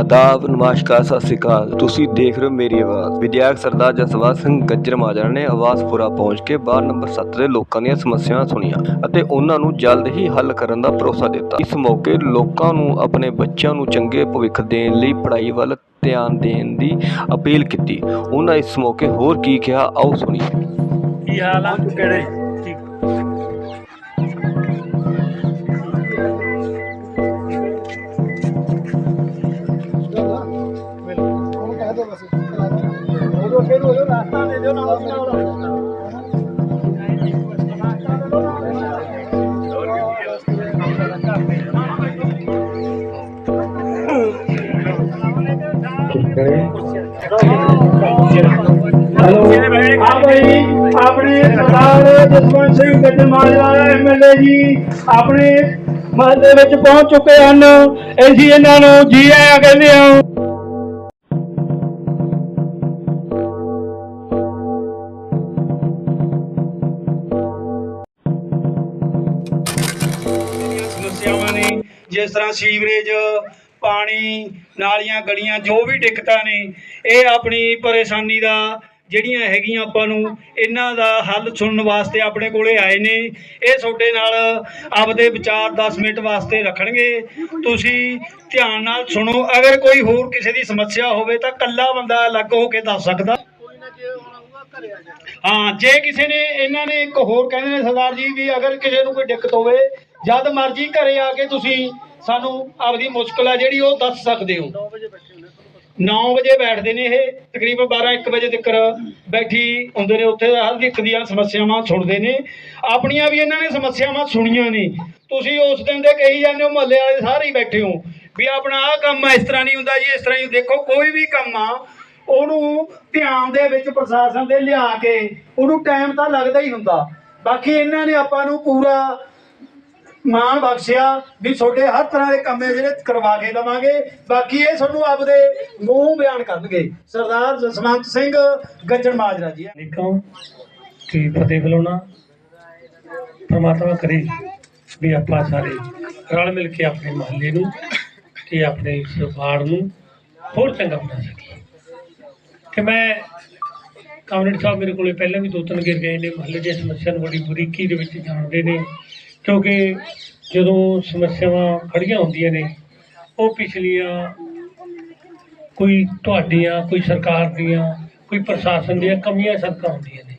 ਆਦਾਬ, ਨਮਸਕਾਰ, ਸਤਿ ਸ੍ਰੀ ਅਕਾਲ। ਤੁਸੀਂ ਦੇਖ ਰਹੇ ਹੋ ਮੇਰੀ ਆਵਾਜ਼। ਵਿਧਾਇਕ ਸਰਦਾਰ ਜਸਵੰਤ ਸਿੰਘ ਗੱਜਰ ਮਾਜਰਾ ਨੇ ਆਵਾਜ਼ਪੁਰਾ ਪਹੁੰਚ ਕੇ ਵਾਰਡ ਨੰਬਰ 7 ਦੇ ਲੋਕਾਂ ਦੀਆਂ ਸਮੱਸਿਆਵਾਂ ਸੁਣੀਆਂ ਅਤੇ ਉਹਨਾਂ ਨੂੰ ਜਲਦ ਹੀ ਹੱਲ ਕਰਨ ਦਾ ਭਰੋਸਾ ਦਿੱਤਾ। ਇਸ ਮੌਕੇ ਲੋਕਾਂ ਨੂੰ ਆਪਣੇ ਬੱਚਿਆਂ ਨੂੰ ਚੰਗੇ ਭਵਿੱਖ ਦੇਣ ਲਈ ਪੜ੍ਹਾਈ ਵੱਲ ਧਿਆਨ ਦੇਣ ਦੀ ਅਪੀਲ ਕੀਤੀ। ਉਹਨਾਂ ਇਸ ਮੌਕੇ ਹੋਰ ਕੀ ਕਿਹਾ, ਆਓ ਸੁਣੀਏ। ਕੀ ਹਾਲ ਆ? ਕਿਹੜੇ? ਆਪਣੇ ਸਰਦਾਰ ਜਸਵੰਤ ਸਿੰਘ ਗੱਜਰ ਐਮਐਲਏ ਜੀ ਆਪਣੇ ਮਹੱਲੇ ਵਿੱਚ ਪਹੁੰਚ ਚੁੱਕੇ ਹਨ ਅਸੀਂ ਇਹਨਾਂ ਨੂੰ ਜੀ ਆਇਆਂ ਕਹਿੰਦੇ ਹਾਂ ਸਮੱਸਿਆਵਾਂ ਨੇ ਜਿਸ ਤਰ੍ਹਾਂ ਸੀਵਰੇਜ ਪਾਣੀ, ਨਾਲੀਆਂ, ਗਲੀਆਂ, ਜੋ ਵੀ ਦਿੱਕਤਾਂ ਨੇ, ਇਹ ਆਪਣੀ ਪਰੇਸ਼ਾਨੀ ਦਾ, ਜਿਹੜੀਆਂ ਹੈਗੀਆਂ ਆਪਾਂ ਨੂੰ, ਇਹਨਾਂ ਦਾ ਹੱਲ ਸੁਣਨ ਵਾਸਤੇ ਆਪਣੇ ਕੋਲੇ ਆਏ ਨੇ। ਇਹ ਤੁਹਾਡੇ ਨਾਲ ਆਪਦੇ ਵਿਚਾਰ 10 ਮਿੰਟ ਵਾਸਤੇ ਰੱਖਣਗੇ। ਤੁਸੀਂ ਧਿਆਨ ਨਾਲ ਸੁਣੋ। ਅਗਰ ਕੋਈ ਹੋਰ ਕਿਸੇ ਦੀ ਸਮੱਸਿਆ ਹੋਵੇ ਤਾਂ ਕੱਲਾ ਬੰਦਾ ਅਲੱਗ ਹੋ ਕੇ ਦੱਸ ਸਕਦਾ। ਹਾਂ, ਜੇ ਕਿਸੇ ਨੇ, ਇਹਨਾਂ ਨੇ ਇੱਕ ਹੋਰ ਕਹਿੰਦੇ ਨੇ ਸਰਦਾਰ ਜੀ ਵੀ ਅਗਰ ਕਿਸੇ ਨੂੰ ਕੋਈ ਦਿੱਕਤ ਹੋਵੇ, ਜਦ ਮਰਜ਼ੀ ਘਰੇ ਆ ਕੇ ਤੁਸੀਂ ਸਾਨੂੰ ਆਪਦੀ ਮੁਸ਼ਕਲ ਆ ਜਿਹੜੀ ਉਹ ਦੱਸ ਸਕਦੇ ਹੋ। 9 ਵਜੇ ਬੈਠਦੇ ਨੇ ਇਹ, ਤਕਰੀਬਨ 12 1 ਵਜੇ ਤੱਕ ਬੈਠੀ ਹੁੰਦੇ ਨੇ ਉੱਥੇ, ਹਰ ਇੱਕ ਦੀਆਂ ਸਮੱਸਿਆਵਾਂ ਸੁਣਦੇ ਨੇ। ਆਪਣੀਆਂ ਵੀ ਇਹਨਾਂ ਨੇ ਸਮੱਸਿਆਵਾਂ ਸੁਣੀਆਂ ਨੇ। ਤੁਸੀਂ ਉਸ ਦਿਨ ਦੇ ਕਹੀ ਜਾਂਦੇ ਹੋ, ਮਹੱਲੇ ਵਾਲੇ ਸਾਰੇ ਹੀ ਬੈਠੇ ਹੋ ਵੀ ਆਪਣਾ ਆਹ ਕੰਮ ਇਸ ਤਰ੍ਹਾਂ ਨਹੀਂ ਹੁੰਦਾ ਜੀ, ਇਸ ਤਰ੍ਹਾਂ ਹੀ ਦੇਖੋ, ਕੋਈ ਵੀ ਕੰਮ ਆ, ਉਹਨੂੰ ਧਿਆਨ ਦੇ ਵਿੱਚ ਪ੍ਰਸ਼ਾਸਨ ਦੇ ਲਿਆ ਕੇ ਉਹਨੂੰ ਟਾਈਮ ਤਾਂ ਲੱਗਦਾ ਹੀ ਹੁੰਦਾ। ਬਾਕੀ ਇਹਨਾਂ ਨੇ ਆਪਾਂ ਨੂੰ ਪੂਰਾ ਮਾਣ ਬਖਸ਼ਿਆ ਵੀ ਤੁਹਾਡੇ ਹਰ ਤਰ੍ਹਾਂ ਦੇ ਕੰਮ ਜਿਹੜੇ ਕਰਵਾ ਕੇ ਦਵਾਂਗੇ। ਬਾਕੀ ਇਹ ਤੁਹਾਨੂੰ ਆਪਦੇ ਮੂੰਹ ਬਿਆਨ ਕਰਨਗੇ। ਸਰਦਾਰ ਜਸਵੰਤ ਸਿੰਘ ਗੱਜਣ ਮਾਜਰਾ ਜੀ। ਦੇਖੋ ਕਿ ਫਤਿਹ ਬੁਲਾਉਣਾ। ਪ੍ਰਮਾਤਮਾ ਕਰੇ ਵੀ ਆਪਾਂ ਸਾਰੇ ਰਲ ਮਿਲ ਕੇ ਆਪਣੇ ਮਹੱਲੇ ਨੂੰ ਤੇ ਆਪਣੇ ਇਸ ਨੂੰ ਹੋਰ ਚੰਗਾ ਬਣਾ ਸਕੀਏ। ਕਿ ਮੈਂ ਕਾਮਰੇਡ ਸਾਹਿਬ ਮੇਰੇ ਕੋਲੇ ਪਹਿਲਾਂ ਵੀ ਦੋ ਤਿੰਨ ਗਿਰ ਗਏ ਨੇ। ਮਹੱਲੇ ਦੀਆਂ ਸਮੱਸਿਆ ਨੂੰ ਬੜੀ ਬਰੀਕੀ ਦੇ ਵਿੱਚ ਜਾਣਦੇ ਨੇ। ਕਿਉਂਕਿ ਜਦੋਂ ਸਮੱਸਿਆਵਾਂ ਖੜੀਆਂ ਹੁੰਦੀਆਂ ਨੇ, ਉਹ ਪਿਛਲੀਆਂ ਕੋਈ ਤੁਹਾਡੀਆਂ, ਕੋਈ ਸਰਕਾਰ ਦੀਆਂ, ਕੋਈ ਪ੍ਰਸ਼ਾਸਨ ਦੀਆਂ ਕਮੀਆਂ ਸਦਕਾ ਹੁੰਦੀਆਂ ਨੇ।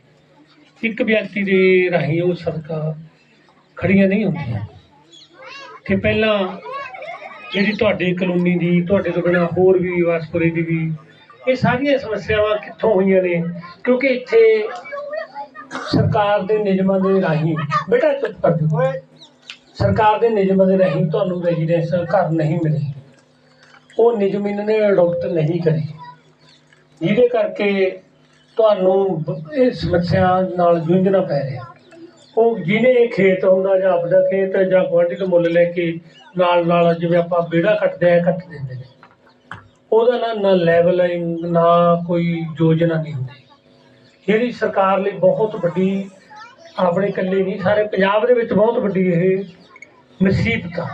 ਇੱਕ ਵਿਅਕਤੀ ਦੇ ਰਾਹੀਂ ਉਹ ਸਦਕਾ ਖੜੀਆਂ ਨਹੀਂ ਹੁੰਦੀਆਂ। ਕਿ ਪਹਿਲਾਂ ਜਿਹੜੀ ਤੁਹਾਡੀ ਕਲੋਨੀ ਦੀ, ਤੁਹਾਡੇ ਤੋਂ ਬਿਨਾਂ ਹੋਰ ਵੀ ਵਾਸਪੁਰੇ ਦੀ ਵੀ, ਇਹ ਸਾਰੀਆਂ ਸਮੱਸਿਆਵਾਂ ਕਿੱਥੋਂ ਹੋਈਆਂ ਨੇ? ਕਿਉਂਕਿ ਇੱਥੇ ਸਰਕਾਰ ਦੇ ਨਿਯਮਾਂ ਦੇ ਰਾਹੀਂ ਬੇਟਾ ਚੁੱਪ ਕਰ ਜਾਓ ਸਰਕਾਰ ਦੇ ਨਿਯਮਾਂ ਦੇ ਰਾਹੀਂ ਤੁਹਾਨੂੰ ਰੈਜ਼ੀਡੈਂਸ ਘਰ ਨਹੀਂ ਮਿਲੇ। ਉਹ ਨਿਯਮ ਇਹਨਾਂ ਨੇ ਅਡਾਪਟ ਨਹੀਂ ਕਰੇ। ਜਿਹਦੇ ਕਰਕੇ ਤੁਹਾਨੂੰ ਇਹ ਸਮੱਸਿਆ ਨਾਲ ਜੂਝਣਾ ਪੈ ਰਿਹਾ। ਉਹ ਜਿਹਨੇ ਖੇਤ ਹੁੰਦਾ ਜਾਂ ਆਪਦਾ ਖੇਤ ਜਾਂ ਤੋਂ ਮੁੱਲ ਲੈ ਕੇ ਨਾਲ ਨਾਲ ਜਿਵੇਂ ਆਪਾਂ ਵਿਹੜਾ ਕੱਟਦੇ ਆ ਕੱਟ ਦਿੰਦੇ ਨੇ। ਉਹਦਾ ਨਾ ਨਾ ਲੈਵਲ ਨਾ ਕੋਈ ਯੋਜਨਾ ਨਹੀਂ ਹੁੰਦੀ। ਜਿਹੜੀ ਸਰਕਾਰ ਲਈ ਬਹੁਤ ਵੱਡੀ, ਆਪਣੇ ਇਕੱਲੇ ਨਹੀਂ, ਸਾਰੇ ਪੰਜਾਬ ਦੇ ਵਿੱਚ ਬਹੁਤ ਵੱਡੀ ਇਹ ਮੁਸੀਬਤ ਆ।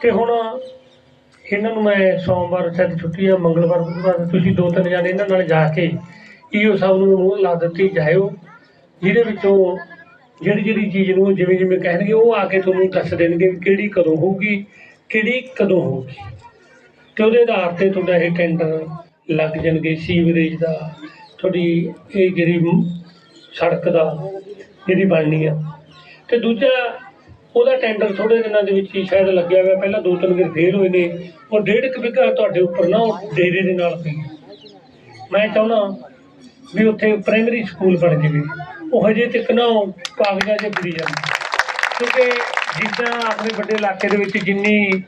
ਤੇ ਹੁਣ ਇਹਨਾਂ ਨੂੰ ਮੈਂ ਸੋਮਵਾਰ ਸ਼ਾਇਦ ਛੁੱਟੀ ਆ, ਮੰਗਲਵਾਰ, ਬੁੱਧਵਾਰ, ਤੁਸੀਂ ਦੋ ਤਿੰਨ ਜਣੇ ਇਹਨਾਂ ਨਾਲ ਜਾ ਕੇ ਈਓ ਸਾਹਿਬ ਨੂੰ ਮੂੰਹ ਲਾ ਦਿੱਤੀ, ਜਾਇਓ, ਜਿਹਦੇ ਵਿੱਚੋਂ ਜਿਹੜੀ ਜਿਹੜੀ ਚੀਜ਼ ਨੂੰ ਜਿਵੇਂ ਜਿਵੇਂ ਕਹਿਣਗੇ, ਉਹ ਆ ਕੇ ਤੁਹਾਨੂੰ ਦੱਸ ਦੇਣਗੇ ਵੀ ਕਿਹੜੀ ਕਦੋਂ ਹੋਊਗੀ, ਕਿਹੜੀ ਕਦੋਂ ਹੋਊਗੀ। ਤੇ ਉਹਦੇ ਆਧਾਰ ਤੇ ਤੁਹਾਡਾ ਇਹ ਟੈਂਡਰ ਲੱਗ ਜਾਣਗੇ, ਸੀਵਰੇਜ ਦਾ ਤੁਹਾਡੀ ਇਹ ਜਿਹੜੀ ਸੜਕ ਦਾ ਜਿਹੜੀ ਬਣਨੀ ਆ। ਤੇ ਦੂਜਾ, ਉਹਦਾ ਟੈਂਡਰ ਥੋੜੇ ਦਿਨਾਂ ਦੇ ਵਿੱਚ ਹੀ ਸ਼ਾਇਦ ਲੱਗਿਆ ਹੋਇਆ, ਪਹਿਲਾਂ ਦੋ ਤਿੰਨ ਦਿਨ ਫੇਲ ਹੋਏ ਨੇ। ਉਹ ਡੇਢ ਕੁ ਵਿਗਾ ਤੁਹਾਡੇ ਉੱਪਰ ਨਾ, ਉਹ ਡੇਰੇ ਦੇ ਨਾਲ ਪਈ। ਮੈਂ ਚਾਹੁੰਦਾ ਵੀ ਉੱਥੇ ਪ੍ਰਾਇਮਰੀ ਸਕੂਲ ਬਣ ਜਾਵੇ। ਉਹ ਹਜੇ ਤੱਕ ਨਾ ਉਹ ਕਾਗਜ਼ਾਂ 'ਚ ਪੜੀ ਜਾਂਦੀ। ਕਿਉਂਕਿ ਜਿੱਦਾਂ ਆਪਣੇ ਵੱਡੇ ਇਲਾਕੇ ਦੇ ਵਿੱਚ ਜਿੰਨੀ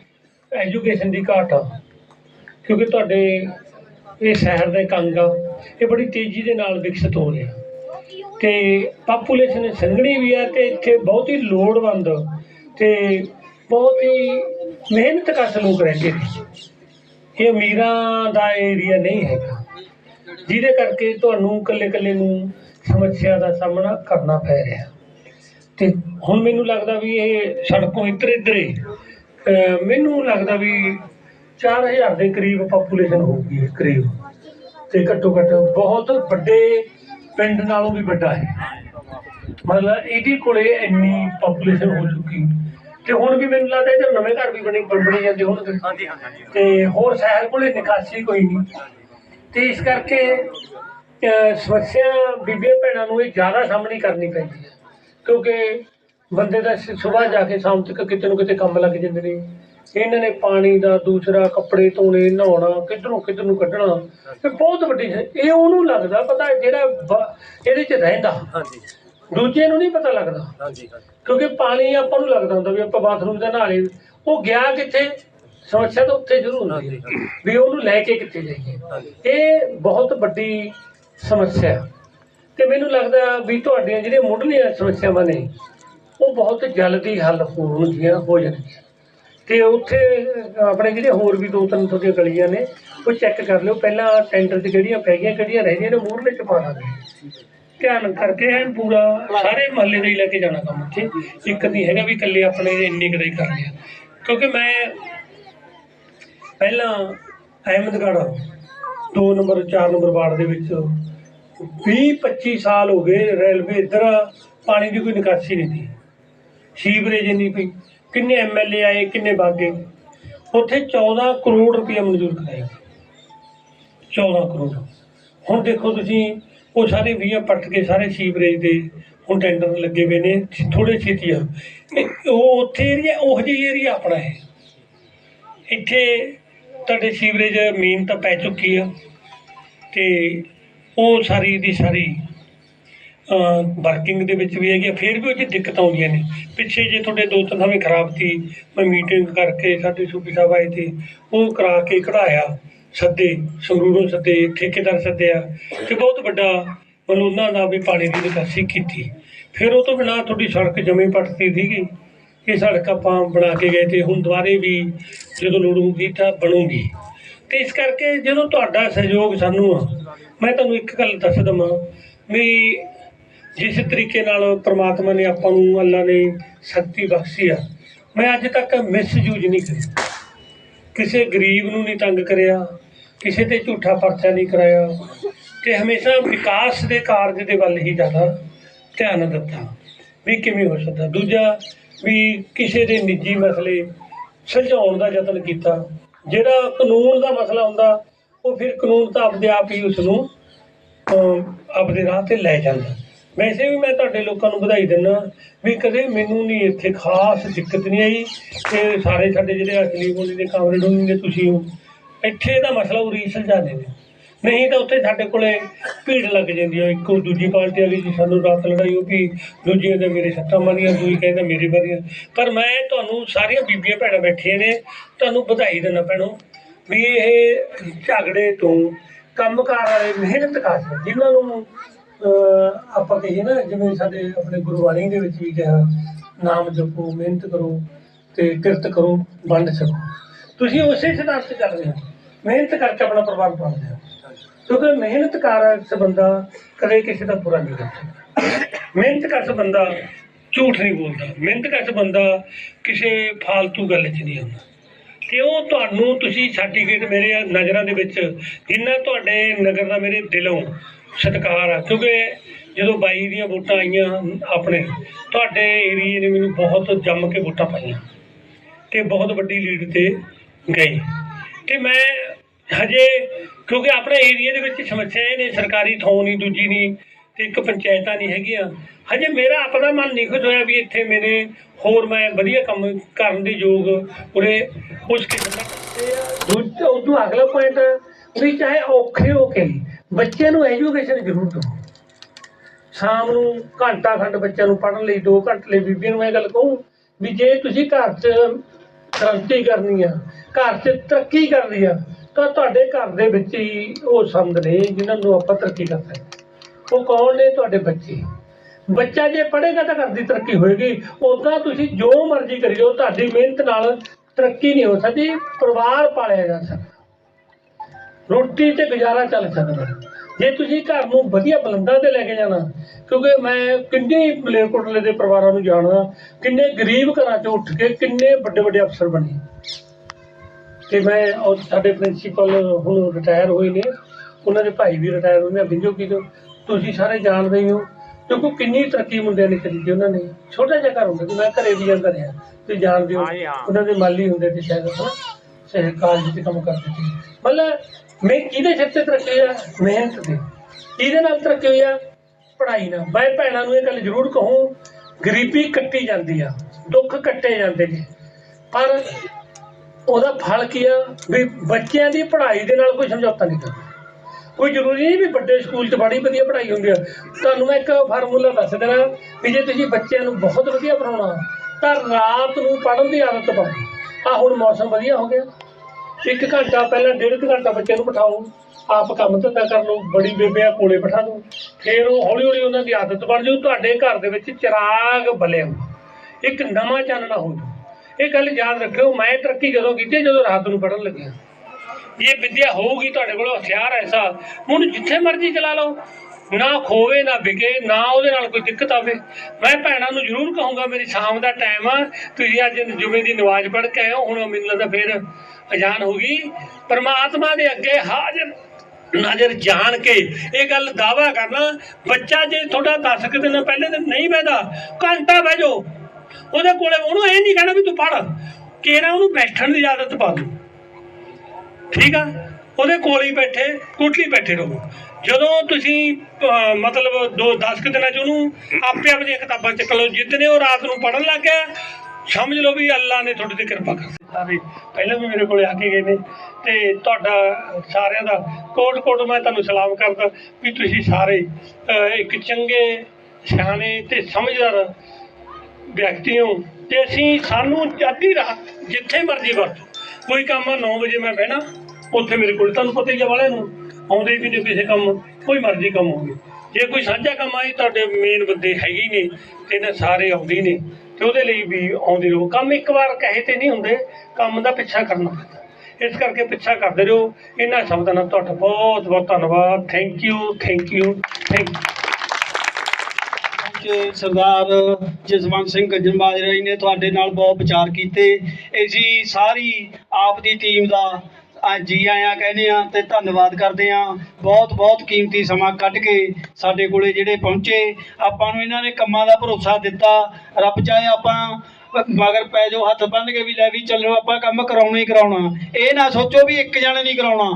ਐਜੂਕੇਸ਼ਨ ਦੀ ਘਾਟ ਆ, ਕਿਉਂਕਿ ਤੁਹਾਡੇ ਇਹ ਸ਼ਹਿਰ ਦੇ ਕੰਗ ਆ। ਇਹ ਬੜੀ ਤੇਜ਼ੀ ਦੇ ਨਾਲ ਵਿਕਸਿਤ ਹੋ ਰਿਹਾ। ਤੇ ਪਾਪੂਲੇਸ਼ਨ ਸੰਘਣੀ ਵੀ ਹੈ ਤੇ ਇੱਥੇ ਬਹੁਤ ਹੀ ਲੋੜਵੰਦ ਤੇ ਬਹੁਤ ਹੀ ਮਿਹਨਤ ਕਸ਼ ਲੋਕ ਰਹਿੰਦੇ ਨੇ। ਇਹ ਅਮੀਰਾਂ ਦਾ ਏਰੀਆ ਨਹੀਂ ਹੈਗਾ। ਜਿਹਦੇ ਕਰਕੇ ਤੁਹਾਨੂੰ ਇਕੱਲੇ ਇਕੱਲੇ ਨੂੰ ਸਮੱਸਿਆ ਦਾ ਸਾਹਮਣਾ ਕਰਨਾ ਪੈ ਰਿਹਾ। ਤੇ ਹੁਣ ਮੈਨੂੰ ਲੱਗਦਾ ਵੀ ਇਹ ਸੜਕੋਂ ਇੱਧਰ ਇੱਧਰ ਮੈਨੂੰ ਲੱਗਦਾ ਵੀ 4000 ਦੇ ਕਰੀਬ ਪਾਪੂਲੇਸ਼ਨ ਹੋਊਗੀ ਕਰੀਬ। ਤੇ ਘੱਟੋ ਘੱਟ ਬਹੁਤ ਵੱਡੇ ਪਿੰਡ ਨਾਲੋਂ ਵੀ ਵੱਡਾ ਹੈ। ਮਤਲਬ ਇਹਦੀ ਕੋਲੇ ਇੰਨੀ ਪਾਪੂਲੇਸ਼ਨ ਹੋ ਚੁੱਕੀ। ਤੇ ਹੁਣ ਵੀ ਮੈਨੂੰ ਲੱਗਦਾ ਇਹਦੇ ਨਵੇਂ ਘਰ ਵੀ ਬਣੇ ਬਣੀ ਜਾਂਦੇ ਹੋਣਗੇ। ਹਾਂਜੀ ਹਾਂਜੀ ਤੇ ਹੋਰ ਸ਼ਹਿਰ ਕੋਲੇ ਨਿਕਾਸੀ ਕੋਈ ਨਹੀਂ। ਤੇ ਇਸ ਕਰਕੇ ਸਮੱਸਿਆ ਬੀਬੀਆਂ ਭੈਣਾਂ ਨੂੰ ਇਹ ਜ਼ਿਆਦਾ ਸਾਹਮਣੀ ਕਰਨੀ ਪੈਂਦੀ ਹੈ। ਕਿਉਂਕਿ ਬੰਦੇ ਦਾ ਸਵੇਰ ਜਾ ਕੇ ਸ਼ਾਮ ਤੱਕ ਕਿਤੇ ਨੂੰ ਕਿਤੇ ਕੰਮ ਲੱਗ ਜਾਂਦੇ ਨੇ। ਇਹਨਾਂ ਨੇ ਪਾਣੀ ਦਾ ਦੂਸਰਾ ਕੱਪੜੇ ਧੋਣੇ ਨਹਾਉਣਾ ਕਿੱਧਰੋਂ ਕਿੱਧਰ ਨੂੰ ਕੱਢਣਾ। ਇਹ ਬਹੁਤ ਵੱਡੀ ਹੈ। ਇਹ ਉਹਨੂੰ ਲੱਗਦਾ ਪਤਾ ਜਿਹੜਾ ਬ- ਇਹਦੇ 'ਚ ਰਹਿੰਦਾ। ਹਾਂਜੀ। ਦੂਜੇ ਨੂੰ ਨਹੀਂ ਪਤਾ ਲੱਗਦਾ। ਹਾਂਜੀ ਕਿਉਂਕਿ ਪਾਣੀ ਆਪਾਂ ਨੂੰ ਲੱਗਦਾ ਹੁੰਦਾ ਵੀ ਆਪਾਂ ਬਾਥਰੂਮ ਦਾ ਨਹਾ ਲਏ ਉਹ ਗਿਆ ਕਿੱਥੇ? ਸਮੱਸਿਆ ਤਾਂ ਉੱਥੇ ਜ਼ਰੂਰ ਹੁੰਦੀ ਹੈ। ਵੀ ਉਹਨੂੰ ਲੈ ਕੇ ਕਿੱਥੇ ਜਾਈਏ। ਹਾਂਜੀ। ਇਹ ਬਹੁਤ ਵੱਡੀ ਸਮੱਸਿਆ ਹੈ। ਤੇ ਮੈਨੂੰ ਲੱਗਦਾ ਵੀ ਤੁਹਾਡੀਆਂ ਜਿਹੜੀਆਂ ਮੁੱਢਲੀਆਂ ਸਮੱਸਿਆਵਾਂ ਨੇ ਉਹ ਬਹੁਤ ਜਲਦੀ ਹੱਲ ਹੋਣਗੀਆਂ ਹੋ ਜਾਣਗੀਆਂ ਤੇ ਉੱਥੇ ਆਪਣੇ ਜਿਹੜੇ ਹੋਰ ਵੀ ਦੋ ਤਿੰਨ ਤੁਹਾਡੀਆਂ ਗਲੀਆਂ ਨੇ, ਉਹ ਚੈੱਕ ਕਰ ਲਿਓ। ਪਹਿਲਾਂ ਟੈਂਡਰ 'ਚ ਕਿਹੜੀਆਂ ਪੈ ਗਈਆਂ, ਕਿਹੜੀਆਂ ਰਹਿ ਗਈਆਂ ਨੇ, ਮੂਹਰਲੇ 'ਚ ਪਾ ਦਾਂਗੇ ਧਿਆਨ ਕਰਕੇ ਐਨ ਪੂਰਾ ਸਾਰੇ ਮਹੱਲੇ ਦਾ ਹੀ ਲੈ ਕੇ ਜਾਣਾ ਕੰਮ ਉੱਥੇ। ਇੱਕ ਨਹੀਂ ਹੈਗਾ ਵੀ ਇਕੱਲੇ ਆਪਣੇ ਇੰਨੇ ਕੁ ਕਰ ਲਿਆ। ਕਿਉਂਕਿ ਮੈਂ ਪਹਿਲਾਂ ਅਹਿਮਦਗੜ੍ਹ, ਦੋ ਨੰਬਰ 4 ਨੰਬਰ ਵਾਰਡ ਦੇ ਵਿੱਚ 20 25 ਸਾਲ ਹੋ ਗਏ ਰੇਲਵੇ ਇੱਧਰ ਪਾਣੀ ਦੀ ਕੋਈ ਨਿਕਾਸੀ ਨਹੀਂ ਸੀ। ਸੀਵਰੇਜ ਨਹੀਂ ਪਈ। ਕਿੰਨੇ ਐਮਐਲਏ ਆਏ, ਕਿੰਨੇ ਬਾਗੇ? ਉੱਥੇ 14 ਕਰੋੜ ਰੁਪਏ ਮਨਜ਼ੂਰ ਕਰਾਏ 14 ਕਰੋੜ। ਹੁਣ ਦੇਖੋ ਤੁਸੀਂ, ਉਹ ਸਾਰੇ 20 ਪੱਟ ਕੇ ਸਾਰੇ ਸੀਵਰੇਜ ਦੇ ਹੁਣ ਟੈਂਡਰ ਲੱਗੇ ਹੋਏ ਨੇ ਥੋੜੇ ਛੇਤੀ ਆ। ਉਹ ਉੱਥੇ ਏਰੀਆ ਉਹ ਜਿਹੀ ਏਰੀਆ ਆਪਣਾ ਹੈ। ਇੱਥੇ ਤੁਹਾਡੇ ਸੀਵਰੇਜ ਮੇਨ ਤਾਂ ਪੈ ਚੁੱਕੀ ਆ ਤੇ ਉਹ ਸਾਰੀ ਦੀ ਸਾਰੀ ਵਰਕਿੰਗ ਦੇ ਵਿੱਚ ਵੀ ਹੈਗੀ ਫਿਰ ਵੀ ਉਹ 'ਚ ਦਿੱਕਤ ਆਉਂਦੀਆਂ ਨੇ। ਪਿੱਛੇ ਜੇ ਤੁਹਾਡੇ ਦੋ ਤਿੰਨ ਸਮੇਂ ਖਰਾਬ ਸੀ, ਮੈਂ ਮੀਟਿੰਗ ਕਰਕੇ ਸਾਡੇ ਸੂਬੀ ਸਾਹਿਬ ਆਏ ਤੇ ਉਹ ਕਰਾ ਕੇ ਕਢਾਇਆ ਸੱਦੇ, ਸੰਗਰੂਰੋਂ ਸੱਦੇ, ਠੇਕੇਦਾਰ ਸੱਦਿਆ ਤੇ ਬਹੁਤ ਵੱਡਾ ਮਤਲਬ ਉਹਨਾਂ ਦਾ ਵੀ ਪਾਣੀ ਦੀ ਨਿਕਾਸੀ ਕੀਤੀ। ਫਿਰ ਉਹ ਤੋਂ ਬਿਨਾਂ ਤੁਹਾਡੀ ਸੜਕ ਜਮੇ ਪੱਟਦੀ ਸੀਗੀ। ਇਹ ਸੜਕ ਆਪਾਂ ਬਣਾ ਕੇ ਗਏ ਤੇ ਹੁਣ ਦੁਬਾਰੇ ਵੀ ਜਦੋਂ ਲੋੜ ਹੋਊਗੀ ਤਾਂ ਬਣੂਗੀ। ਤੇ ਇਸ ਕਰਕੇ ਜਦੋਂ ਤੁਹਾਡਾ ਸਹਿਯੋਗ ਸਾਨੂੰ ਆ, ਮੈਂ ਤੁਹਾਨੂੰ ਇੱਕ ਗੱਲ ਦੱਸ ਦਵਾਂ ਵੀ ਜਿਸ ਤਰੀਕੇ ਨਾਲ ਪ੍ਰਮਾਤਮਾ ਨੇ ਆਪਾਂ ਨੂੰ ਅੱਲਾ ਨੇ ਸ਼ਕਤੀ ਬਖਸ਼ੀ ਆ, ਮੈਂ ਅੱਜ ਤੱਕ ਮਿਸਯੂਜ ਨਹੀਂ ਕਰੀ। ਕਿਸੇ ਗਰੀਬ ਨੂੰ ਨਹੀਂ ਤੰਗ ਕਰਿਆ, ਕਿਸੇ ਤੇ ਝੂਠਾ ਪਰਚਾ ਨਹੀਂ ਕਰਾਇਆ, ਤੇ ਹਮੇਸ਼ਾ ਵਿਕਾਸ ਦੇ ਕਾਰਜ ਦੇ ਵੱਲ ਹੀ ਜ਼ਿਆਦਾ ਧਿਆਨ ਦਿੱਤਾ ਵੀ ਕਿਵੇਂ ਹੋ ਸਕਦਾ। ਦੂਜਾ ਵੀ ਕਿਸੇ ਦੇ ਨਿੱਜੀ ਮਸਲੇ ਸੁਲਝਾਉਣ ਦਾ ਯਤਨ ਕੀਤਾ। ਜਿਹੜਾ ਕਾਨੂੰਨ ਦਾ ਮਸਲਾ ਹੁੰਦਾ, ਉਹ ਫਿਰ ਕਾਨੂੰਨ ਤਾਂ ਆਪਦੇ ਆਪ ਹੀ ਉਸ ਨੂੰ ਆਪਦੇ ਰਾਹ ਤੇ ਲੈ ਜਾਂਦਾ। ਵੈਸੇ ਵੀ ਮੈਂ ਤੁਹਾਡੇ ਲੋਕਾਂ ਨੂੰ ਵਧਾਈ ਦਿੰਦਾ ਵੀ ਕਦੇ ਮੈਨੂੰ ਨਹੀਂ ਇੱਥੇ ਖਾਸ ਦਿੱਕਤ ਨਹੀਂ ਆਈ ਤੇ ਸਾਰੇ ਸਾਡੇ ਜਿਹੜੇ ਅਸਲੀ ਬੋਲੀ ਦੇ ਕਾਮਰੇਡ ਹੋਣਗੇ ਤੁਸੀਂ ਹੋ। ਇੱਥੇ ਦਾ ਮਸਲਾ ਉਰੀ ਸੁਲਝਾਉਂਦੇ ਨੇ। ਨਹੀਂ ਤਾਂ ਉੱਥੇ ਸਾਡੇ ਕੋਲੇ ਭੀੜ ਲੱਗ ਜਾਂਦੀ ਹੈ ਇੱਕੋ ਦੂਜੀ ਪਾਰਟੀ ਵਾਲੀ ਜੀ ਸਾਨੂੰ ਰਾਤ ਲੜਾਈ ਹੋ ਵੀ ਦੂਜੀਆਂ ਦੇ ਮੇਰੇ ਸੱਟਾਂ ਮਾਰੀਆਂ, ਦੂਜੀ ਕਹਿੰਦਾ ਮੇਰੇ ਮਾਰੀਆਂ। ਪਰ ਮੈਂ ਤੁਹਾਨੂੰ ਸਾਰੀਆਂ ਬੀਬੀਆਂ ਭੈਣਾਂ ਬੈਠੀਆਂ ਨੇ, ਤੁਹਾਨੂੰ ਵਧਾਈ ਦਿੰਦਾ ਭੈਣੋ ਵੀ ਇਹ ਝਗੜੇ ਤੋਂ ਕੰਮਕਾਰ ਵਾਲੇ ਮਿਹਨਤ ਮਿਹਨਤਕਾਰ ਜਿਨ੍ਹਾਂ ਨੂੰ ਆਪਾਂ ਕਹੀਏ ਨਾ, ਜਿਵੇਂ ਸਾਡੇ ਆਪਣੇ ਗੁਰਬਾਣੀ ਦੇ ਵਿੱਚ ਵੀ ਕਿਹਾ, ਨਾਮ ਜਪੋ, ਮਿਹਨਤ ਕਰੋ ਤੇ ਕਿਰਤ ਕਰੋ, ਵੰਡ ਛਕੋ। ਤੁਸੀਂ ਉਸੇ ਸਿਧਾਂਤ ਤੇ ਚੱਲ ਰਹੇ ਹੋ। ਮਿਹਨਤ ਕਰਕੇ ਆਪਣਾ ਪਰਿਵਾਰ ਪਾਲਦੇ ਹੋ। ਕਿਉਂਕਿ ਮਿਹਨਤ ਕਰ ਬੰਦਾ ਕਦੇ ਕਿਸੇ ਦਾ ਬੁਰਾ ਨਹੀਂ ਕਰ ਸਕਦਾ ਮਿਹਨਤ ਕਰ ਬੰਦਾ ਝੂਠ ਨਹੀਂ ਬੋਲਦਾ। ਮਿਹਨਤ ਕਰ ਬੰਦਾ ਕਿਸੇ ਫਾਲਤੂ ਗੱਲ 'ਚ ਨਹੀਂ ਆਉਂਦਾ। ਤੇ ਉਹ ਤੁਹਾਨੂੰ ਤੁਸੀਂ ਸਰਟੀਫਿਕੇਟ ਮੇਰੇ ਨਜ਼ਰਾਂ ਦੇ ਵਿੱਚ ਜਿੰਨਾ ਤੁਹਾਡੇ ਨਗਰ ਦਾ ਮੇਰੇ ਦਿਲੋਂ ਸਤਿਕਾਰ ਆ। ਕਿਉਂਕਿ ਜਦੋਂ ਬਾਈ ਦੀਆਂ ਵੋਟਾਂ ਆਈਆਂ ਆਪਣੇ, ਤੁਹਾਡੇ ਏਰੀਏ ਨੇ ਮੈਨੂੰ ਬਹੁਤ ਜੰਮ ਕੇ ਵੋਟਾਂ ਪਾਈਆਂ ਤੇ ਬਹੁਤ ਵੱਡੀ ਲੀਡ ਤੇ ਗਈ ਤੇ ਮੈਂ ਹਜੇ, ਕਿਉਂਕਿ ਆਪਣੇ ਏਰੀਏ ਦੇ ਵਿੱਚ ਸਮੱਸਿਆ ਇਹ ਨੇ, ਸਰਕਾਰੀ ਥਾਂ ਨਹੀਂ, ਦੂਜੀ ਨਹੀਂ ਤੇ ਇੱਕ ਪੰਚਾਇਤਾਂ ਨਹੀਂ ਹੈਗੀਆਂ। ਹਜੇ ਮੇਰਾ ਆਪਣਾ ਮਨ ਨਹੀਂ ਖੁਸ਼ ਹੋਇਆ ਵੀ ਇੱਥੇ ਮੇਰੇ ਹੋਰ ਮੈਂ ਵਧੀਆ ਕੰਮ ਕਰਨ ਦੇ ਯੋਗ ਉਰੇ ਉਸ ਕਿਸਮ ਦਾ ਦੂਜਾ ਉਦੋਂ ਅਗਲਾ ਪੁਆਇੰਟ ਵੀ ਚਾਹੇ ਔਖੇ ਹੋ ਕੇ ਬੱਚਿਆਂ ਨੂੰ ਐਜੂਕੇਸ਼ਨ ਜ਼ਰੂਰ ਦਿਓ ਸ਼ਾਮ ਨੂੰ ਘੰਟਾ ਖੰਡ ਬੱਚਿਆਂ ਨੂੰ ਪੜਨ ਲਈ 2 ਘੰਟੇ ਲਈ ਬੀਬੀ ਨੂੰ ਇਹ ਗੱਲ ਕਹੂੰ ਵੀ ਜੇ ਤੁਸੀਂ ਘਰ 'ਚ ਕ੍ਰਾਂਤੀ ਕਰਨੀ ਆ, ਘਰ 'ਚ ਤਰੱਕੀ ਕਰਨੀ ਆ, ਤਾਂ ਤੁਹਾਡੇ ਘਰ ਦੇ ਵਿੱਚ ਹੀ ਉਹ ਸੰਦ ਨੇ ਜਿਨ੍ਹਾਂ ਨੂੰ ਆਪਾਂ ਤਰੱਕੀ ਕਰ ਸਕਦੇ ਉਹ ਕੌਣ ਨੇ? ਤੁਹਾਡੇ ਬੱਚੇ। ਬੱਚਾ ਜੇ ਪੜ੍ਹੇਗਾ ਤਾਂ ਘਰ ਦੀ ਤਰੱਕੀ ਹੋਏਗੀ। ਉਦਾਂ ਤੁਸੀਂ ਜੋ ਮਰਜ਼ੀ ਕਰਿਓ, ਤੁਹਾਡੀ ਮਿਹਨਤ ਨਾਲ ਤਰੱਕੀ ਨਹੀਂ ਹੋ ਸਕਦੀ, ਪਰਿਵਾਰ ਪਾਲਿਆ ਜਾ ਸਕਦਾ। ਰੋਟੀ ਤੇ ਗੁਜ਼ਾਰਾ ਚੱਲ ਸਕਦਾ। ਜੇ ਤੁਸੀਂ ਘਰ ਨੂੰ ਵਧੀਆ ਬਲੰਦਾਂ ਤੇ ਲੈ ਕੇ ਜਾਣਾ ਕਿਉਂਕਿ ਮੈਂ ਕਿੰਨੇ ਮਲੇਰਕੋਟਲੇ ਦੇ ਪਰਿਵਾਰਾਂ ਨੂੰ ਜਾਣਦਾ ਕਿੰਨੇ ਗਰੀਬ ਘਰਾਂ ਚੋਂ ਉੱਠ ਕੇ ਕਿੰਨੇ ਵੱਡੇ ਵੱਡੇ ਅਫਸਰ ਬਣੇ। ਤੇ ਮੈਂ ਉਹ ਸਾਡੇ ਪ੍ਰਿੰਸੀਪਲ ਹੁਣ ਰਿਟਾਇਰ ਹੋਏ ਨੇ ਉਹਨਾਂ ਦੇ ਭਾਈ ਵੀ ਰਿਟਾਇਰ ਹੋਏ ਨੇ। ਬਿੰਜੋ ਕੀ ਤੋਂ ਤੁਸੀਂ ਸਾਰੇ ਜਾਣਦੇ ਹੀ ਹੋ। ਦੇਖੋ ਕਿੰਨੀ ਤਰੱਕੀ ਮੁੰਡਿਆਂ ਨੇ ਕਰੀ ਉਹਨਾਂ ਨੇ। ਛੋਟਾ ਜਿਹਾ ਘਰ ਹੁੰਦਾ ਸੀ ਮੈਂ ਘਰੇ ਵੀ ਜਾਂਦਾ ਰਿਹਾ ਤੇ ਜਾਣਦੇ ਹੋ ਉਹਨਾਂ ਦੇ ਮਾਲੀ ਹੁੰਦੇ ਤੇ ਸ਼ਾਇਦ ਕਾਲਜ 'ਚ ਕੰਮ ਕਰਦੇ ਸੀ। ਮਤਲਬ ਮੈਂ ਕਿਹਦੇ ਸਿਰ ਤੇ ਤਰੱਕੀ ਆ? ਮਿਹਨਤ ਤੇ ਕਿਹਦੇ ਨਾਲ ਤਰੱਕੀ ਹੋਈ ਆ? ਪੜ੍ਹਾਈ ਨਾਲ। ਮੈਂ ਭੈਣਾਂ ਨੂੰ ਇਹ ਗੱਲ ਜ਼ਰੂਰ ਕਹੂੰ ਗਰੀਬੀ ਕੱਟੀ ਜਾਂਦੀ ਆ ਦੁੱਖ ਕੱਟੇ ਜਾਂਦੇ ਨੇ। ਪਰ ਉਹਦਾ ਫਲ ਕੀ ਆ? ਵੀ ਬੱਚਿਆਂ ਦੀ ਪੜ੍ਹਾਈ ਦੇ ਨਾਲ ਕੋਈ ਸਮਝੌਤਾ ਨਹੀਂ ਕਰਦਾ। ਕੋਈ ਜ਼ਰੂਰੀ ਨਹੀਂ ਵੀ ਵੱਡੇ ਸਕੂਲ 'ਚ ਬੜੀ ਵਧੀਆ ਪੜ੍ਹਾਈ ਹੁੰਦੀ ਆ। ਤੁਹਾਨੂੰ ਮੈਂ ਇੱਕ ਫਾਰਮੂਲਾ ਦੱਸ ਦੇਣਾ ਵੀ ਜੇ ਤੁਸੀਂ ਬੱਚਿਆਂ ਨੂੰ ਬਹੁਤ ਵਧੀਆ ਪੜਾਉਣਾ ਤਾਂ ਰਾਤ ਨੂੰ ਪੜ੍ਹਨ ਦੀ ਆਦਤ ਪਾਓ। ਆ ਹੁਣ ਮੌਸਮ ਵਧੀਆ ਹੋ ਗਿਆ। ਇੱਕ ਘੰਟਾ ਪਹਿਲਾਂ, ਡੇਢ ਕੁ ਘੰਟਾ ਬੱਚੇ ਨੂੰ ਬਿਠਾਓ, ਆਪ ਕੰਮ ਧੰਦਾ ਕਰ ਲਓ, ਬੜੀ ਬੇਬਿਆਂ ਕੋਲੇ ਬਿਠਾ ਦਿਓ। ਫਿਰ ਉਹ ਹੌਲੀ ਹੌਲੀ ਉਹਨਾਂ ਦੀ ਆਦਤ ਬਣ ਜਾਊ, ਤੁਹਾਡੇ ਘਰ ਦੇ ਵਿੱਚ ਚਿਰਾਗ ਬਲਿਆ ਇੱਕ ਨਵਾਂ ਚਾਨਣਾ ਹੋ ਜਾਊ। ਇਹ ਗੱਲ ਯਾਦ ਰੱਖਿਓ, ਮੈਂ ਤਰੱਕੀ ਜਦੋਂ ਕੀਤੀ, ਜਦੋਂ ਰਾਤ ਨੂੰ ਪੜਨ ਲੱਗਿਆ। ਇਹ ਵਿਦਿਆ ਹੋਊਗੀ ਤੁਹਾਡੇ ਕੋਲ, ਹਥਿਆਰ ਐਸਾ। ਹੁਣ ਜਿੱਥੇ ਮਰਜ਼ੀ ਚਲਾ ਲਓ। ਨਾ ਖੋਵੇ, ਨਾ ਵਿਕੇ, ਨਾ ਉਹਦੇ ਨਾਲ ਕੋਈ ਦਿੱਕਤ ਆਵੇ। ਮੈਂ ਭੈਣਾਂ ਨੂੰ ਜ਼ਰੂਰ ਕਹੂੰਗਾ, ਮੇਰੀ ਸ਼ਾਮ ਦਾ ਟਾਈਮ ਆ, ਤੁਸੀਂ ਅੱਜ ਜੁਮੇ ਦੀ ਨਮਾਜ਼ ਪੜ੍ਹ ਕੇ ਆਏ ਹੁਣ ਮੈਨੂੰ ਲੱਗਦਾ ਫਿਰ ਅਜਾਨ ਹੋ ਗਈ। ਪਰਮਾਤਮਾ ਦੇ ਅੱਗੇ ਹਾਜ਼ਰ ਨਜ਼ਰ ਜਾਣ ਕੇ ਇਹ ਗੱਲ ਦਾਵਾ ਕਰਨਾ, ਬੱਚਾ ਜੇ ਤੁਹਾਡਾ 10 ਕੁ ਦਿਨ ਪਹਿਲੇ ਦਿਨ ਨਹੀਂ ਬਹਿਦਾ, ਘੰਟਾ ਬਹਿ ਜਾਓ। ਉਹਦੇ ਕੋਲੇ ਉਹਨੂੰ ਇਹ ਨਹੀਂ ਕਹਿਣਾ ਵੀ ਤੂੰ ਪੜ ਕਿਹੜਾ ਉਹਨੂੰ ਬੈਠਣ ਦੀ ਆਦਤ ਪਾ ਦਿਓ ਠੀਕ ਆ? ਉਹਦੇ ਕੋਲ ਹੀ ਬੈਠੇ ਕੁਟਲੀ ਬੈਠੇ ਰਹੋ। ਜਦੋਂ ਤੁਸੀਂ ਮਤਲਬ ਦੋ 10 ਕੁ ਦਿਨਾਂ ਚ ਉਹਨੂੰ ਆਪੇ ਆਪ ਦੀਆਂ ਕਿਤਾਬਾਂ ਚੱਕ ਲਓ ਜਿੱਦਨੇ ਉਹ ਰਾਤ ਨੂੰ ਪੜਨ ਲੱਗ ਗਿਆ, ਸਮਝ ਲਓ ਵੀ ਅੱਲਾ ਨੇ ਤੁਹਾਡੇ ਤੇ ਕਿਰਪਾ ਕਰ ਦਿੱਤਾ ਵੀ ਪਹਿਲਾਂ ਵੀ ਮੇਰੇ ਕੋਲੇ ਆ ਕੇ ਗਏ ਨੇ ਤੇ ਤੁਹਾਡਾ ਸਾਰਿਆਂ ਦਾ ਕੋਟ ਕੋਟ ਮੈਂ ਤੁਹਾਨੂੰ ਸਲਾਮ ਕਰਦਾ ਵੀ ਤੁਸੀਂ ਸਾਰੇ ਇੱਕ ਚੰਗੇ, ਸਿਆਣੇ ਤੇ ਸਮਝਦਾਰ ਵਿਅਕਤੀ ਹੋ ਤੇ ਅਸੀਂ ਸਾਨੂੰ ਅੱਧੀ ਰਾਤ ਜਿੱਥੇ ਮਰਜ਼ੀ ਵਰਤੋ। ਕੋਈ ਕੰਮ 9 ਵਜੇ ਮੈਂ ਬਹਿਣਾ, ਉੱਥੇ ਮੇਰੇ ਕੋਲ ਤੁਹਾਨੂੰ ਪਤਾ ਹੀ ਆ ਵਾਲਿਆਂ ਨੂੰ ਆਉਂਦੇ ਵੀ ਨਹੀਂ ਕਿਸੇ ਕੰਮ ਕੋਈ ਮਰਜ਼ੀ ਕੰਮ ਹੋਵੇ। ਜੇ ਕੋਈ ਸਾਂਝਾ ਕੰਮ ਆਈ ਤੁਹਾਡੇ ਮੇਨ ਬੰਦੇ ਹੈਗੇ ਨੇ ਤੇ ਇਹਨਾਂ ਸਾਰੇ ਆਉਂਦੇ ਨੇ, ਤੇ ਉਹਦੇ ਲਈ ਵੀ ਆਉਂਦੇ ਰਹੋ। ਕੰਮ ਇੱਕ ਵਾਰ ਕਹੇ ਤੇ ਨਹੀਂ ਹੁੰਦੇ, ਕੰਮ ਦਾ ਪਿੱਛਾ ਕਰਨਾ ਪੈਂਦਾ। ਇਸ ਕਰਕੇ ਪਿੱਛਾ ਕਰਦੇ ਰਹੋ। ਇਹਨਾਂ ਸ਼ਬਦਾਂ ਨਾਲ ਤੁਹਾਡਾ ਬਹੁਤ ਬਹੁਤ ਧੰਨਵਾਦ। Thank you thank you thank you ਕਿ ਸਰਦਾਰ ਜਸਵੰਤ ਸਿੰਘ ਗੱਜਣਬਾਜ ਜੀ ਨੇ ਤੁਹਾਡੇ ਨਾਲ ਬਹੁਤ ਵਿਚਾਰ ਕੀਤੇ। ਅਸੀਂ ਸਾਰੀ ਆਪ ਦੀ ਟੀਮ ਦਾ ਅੱਜ ਜੀ ਆਇਆਂ ਕਹਿੰਦੇ ਆ ਤੇ ਧੰਨਵਾਦ ਕਰਦੇ ਆ ਬਹੁਤ ਬਹੁਤ ਕੀਮਤੀ ਸਮਾਂ ਕੱਢ ਕੇ ਸਾਡੇ ਕੋਲੇ ਜਿਹੜੇ ਪਹੁੰਚੇ। ਆਪਾਂ ਨੂੰ ਇਹਨਾਂ ਨੇ ਕੰਮਾਂ ਦਾ ਭਰੋਸਾ ਦਿੱਤਾ। ਰੱਬ ਚਾਹੇ ਆਪਾਂ ਮਗਰ ਪੈ ਜਾਓ, ਹੱਥ ਬੰਨ੍ਹ ਕੇ ਵੀ ਲੈ ਵੀ ਚੱਲੋ, ਆਪਾਂ ਕੰਮ ਕਰਾਉਣਾ ਹੀ ਕਰਾਉਣਾ। ਇਹ ਨਾ ਸੋਚੋ ਵੀ ਇੱਕ ਜਣੇ ਨਹੀਂ ਕਰਾਉਣਾ।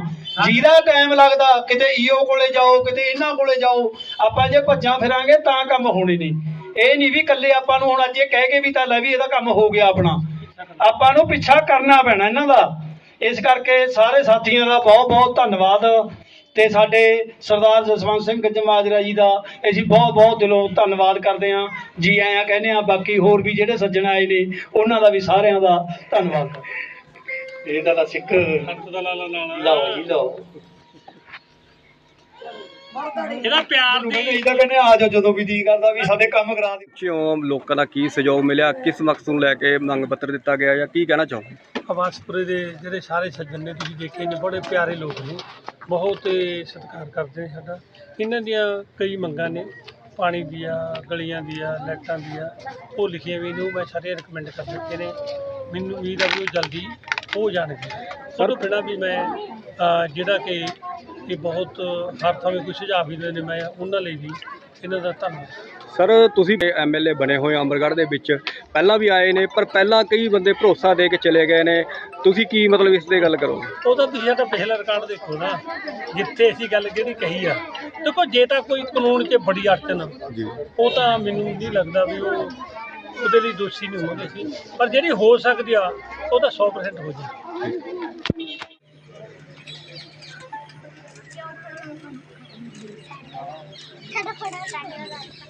ਜਿਹਦਾ ਟਾਈਮ ਲੱਗਦਾ, ਕਿਤੇ ਈਓ ਕੋਲੇ ਜਾਓ, ਕਿਤੇ ਇਹਨਾਂ ਕੋਲੇ ਜਾਓ, ਆਪਾਂ ਜੇ ਭੱਜਾਂ ਫਿਰਾਂਗੇ ਤਾਂ ਕੰਮ ਹੋਣੇ ਨਹੀਂ ਇਹ ਨਹੀਂ ਵੀ ਇਕੱਲੇ ਆਪਾਂ ਨੂੰ ਹੁਣ ਅੱਜ ਇਹ ਕਹਿ ਕੇ ਵੀ ਤਾਂ ਲੈ ਵੀ ਇਹਦਾ ਕੰਮ ਹੋ ਗਿਆ ਆਪਣਾ। ਆਪਾਂ ਨੂੰ ਪਿੱਛਾ ਕਰਨਾ ਪੈਣਾ ਇਹਨਾਂ ਦਾ। ਇਸ ਕਰਕੇ ਸਾਰੇ ਸਾਥੀਆਂ ਦਾ ਬਹੁਤ ਬਹੁਤ ਧੰਨਵਾਦ ਤੇ ਸਾਡੇ ਸਰਦਾਰ ਜਸਵੰਤ ਸਿੰਘ ਗੱਜਮਾਜਰਾ ਜੀ ਦਾ ਅਸੀਂ ਬਹੁਤ ਬਹੁਤ ਦਿਲੋਂ ਧੰਨਵਾਦ ਕਰਦੇ ਹਾਂ। ਜੀ ਆਇਆਂ ਕਹਿੰਦੇ ਆ ਬਾਕੀ ਹੋਰ ਵੀ ਜਿਹੜੇ ਸੱਜਣ ਆਏ ਨੇ ਉਹਨਾਂ ਦਾ ਵੀ ਸਾਰਿਆਂ ਦਾ ਧੰਨਵਾਦ। ਇਹਦਾ ਦਾ ਸਿੱਖ ਲਓ ਜੀ ਲਓ। ਇਹਦਾ ਪਿਆਰ ਕਹਿੰਦੇ ਇਹਦਾ ਕਹਿੰਦੇ ਆ ਜਾਓ ਜਦੋਂ ਵੀ ਜੀ ਕਰਦਾ ਵੀ ਸਾਡੇ ਕੰਮ ਕਰਾ ਦਿਓ। ਚੋਂ ਲੋਕਾਂ ਦਾ ਕੀ ਸਹਿਯੋਗ ਮਿਲਿਆ? ਕਿਸ ਮਕਸਦ ਨੂੰ ਲੈ ਕੇ ਮੰਗ ਪੱਤਰ ਦਿੱਤਾ ਗਿਆ ਜਾਂ ਕੀ ਕਹਿਣਾ ਚਾਹੋਗੇ? ਆਵਾਸਪੁਰੇ ਦੇ ਜਿਹੜੇ ਸਾਰੇ ਸੱਜਣ ਨੇ ਤੁਸੀਂ ਦੇਖੇ ਨੇ ਬੜੇ ਪਿਆਰੇ ਲੋਕ ਨੇ। ਬਹੁਤ ਸਤਿਕਾਰ ਕਰਦੇ ਨੇ ਸਾਡਾ। ਇਹਨਾਂ ਦੀਆਂ ਕਈ ਮੰਗਾਂ ਨੇ। ਪਾਣੀ ਦੀਆਂ ਗਲੀਆਂ ਦੀਆਂ ਲਾਈਟਾਂ ਦੀਆਂ। ਉਹ ਲਿਖੀਆਂ ਵੀ ਨੇ ਉਹ ਮੈਂ ਸਾਰੇ ਰეკਮੈਂਡ ਕਰ ਦਿੱਤੇ ਨੇ। ਮੈਨੂੰ ਉਮੀਦ ਹੈ ਵੀ ਉਹ ਜਲਦੀ ਹੋ ਜਾਣਗੇ। ਸਰ ਬਿਨਾਂ ਵੀ ਮੈਂ ਜਿਹੜਾ ਕਿ ਇਹ ਬਹੁਤ ਹਰ ਥਾਂ ਕੋਈ ਸੁਝਾਅ ਵੀ ਦਿੰਦੇ ਨੇ ਮੈਂ ਉਹਨਾਂ ਲਈ ਵੀ ਇਹਨਾਂ ਦਾ ਧੰਨਵਾਦ। ਸਰ ਤੁਸੀਂ ਐਮਐਲਏ ਬਣੇ ਹੋਏ ਹੋ ਅੰਮ੍ਰਿਤਗੜ੍ਹ ਦੇ ਵਿੱਚ। ਪਹਿਲਾਂ ਵੀ ਆਏ ਨੇ ਪਰ ਪਹਿਲਾਂ ਕਈ ਬੰਦੇ ਭਰੋਸਾ ਦੇ ਕੇ ਚਲੇ ਗਏ ਨੇ। ਤੁਸੀਂ ਕੀ ਮਤਲਬ ਇਸ ਤੇ ਗੱਲ ਕਰੋਗੇ? ਉਹ ਤਾਂ ਤੁਸੀਂ ਸਾਡਾ ਪਿਛਲਾ ਰਿਕਾਰਡ ਦੇਖੋ ਨਾ ਜਿੱਥੇ ਅਸੀਂ ਗੱਲ ਕਿਹੜੀ ਕਹੀ ਆ। ਦੇਖੋ ਜੇ ਤਾਂ ਕੋਈ ਕਾਨੂੰਨ 'ਚ ਬੜੀ ਅੜਚਨ ਜੀ। ਉਹ ਤਾਂ ਮੈਨੂੰ ਨਹੀਂ ਲੱਗਦਾ ਵੀ ਉਹ ਉਹਦੇ ਲਈ ਦੋਸ਼ੀ ਨਹੀਂ ਹੋਣਗੇ ਸੀ ਪਰ ਜਿਹੜੀ ਹੋ ਸਕਦੀ ਆ ਉਹ ਤਾਂ 100% ਹੋ 他都不能感觉了